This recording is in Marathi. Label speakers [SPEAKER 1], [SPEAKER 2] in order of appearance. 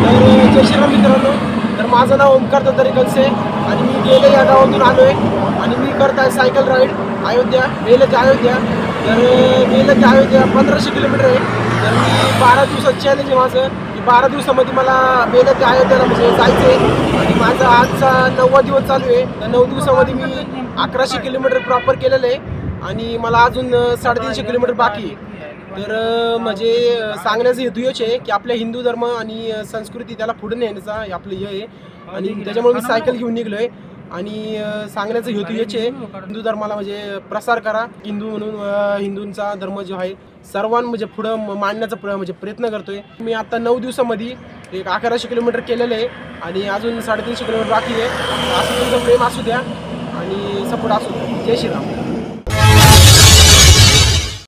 [SPEAKER 1] तर नमस्कार मित्रांनो तर माझं नाव ओंकार दत्तारी कनसे आणि मी गेले या गावातून आलो आहे आणि मी करत आहे सायकल राईड अयोध्या मेलं ते अयोध्या. तर मेलं ते अयोध्या पंधराशे किलोमीटर आहे. तर मी बारा दिवसात चॅलेंज आहे माझं की बारा दिवसामध्ये मला मेलं ते अयोध्याला म्हणजे जायचं आहे आणि माझा आजचा नववा दिवस चालू आहे. तर नऊ दिवसामध्ये मी अकराशे किलोमीटर प्रॉपर केलेलं आहे. आणि मला अजून साडेतीनशे किलोमीटर बाकी आहे. तर म्हणजे सांगण्याचा हेतू हेच आहे की आपल्या हिंदू धर्म आणि संस्कृती त्याला पुढे नेण्याचा आपलं हे आहे. आणि त्याच्यामुळे मी सायकल घेऊन निघलोय. आणि सांगण्याचं सांगण्याचा हेतू हेच आहे हिंदू धर्माला म्हणजे प्रसार करा. हिंदू म्हणून हिंदूंचा धर्म जो आहे सर्वां म्हणजे पुढं मांडण्याचा प्र म्हणजे प्रयत्न करतोय. मी आता नऊ दिवसामध्ये एक अकराशे किलोमीटर केलेलं आहे आणि अजून साडेतीनशे किलोमीटर बाकी आहे. असं तुमचं प्रेम असू द्या आणि सपोर्ट असू द्या. जय श्रीराम.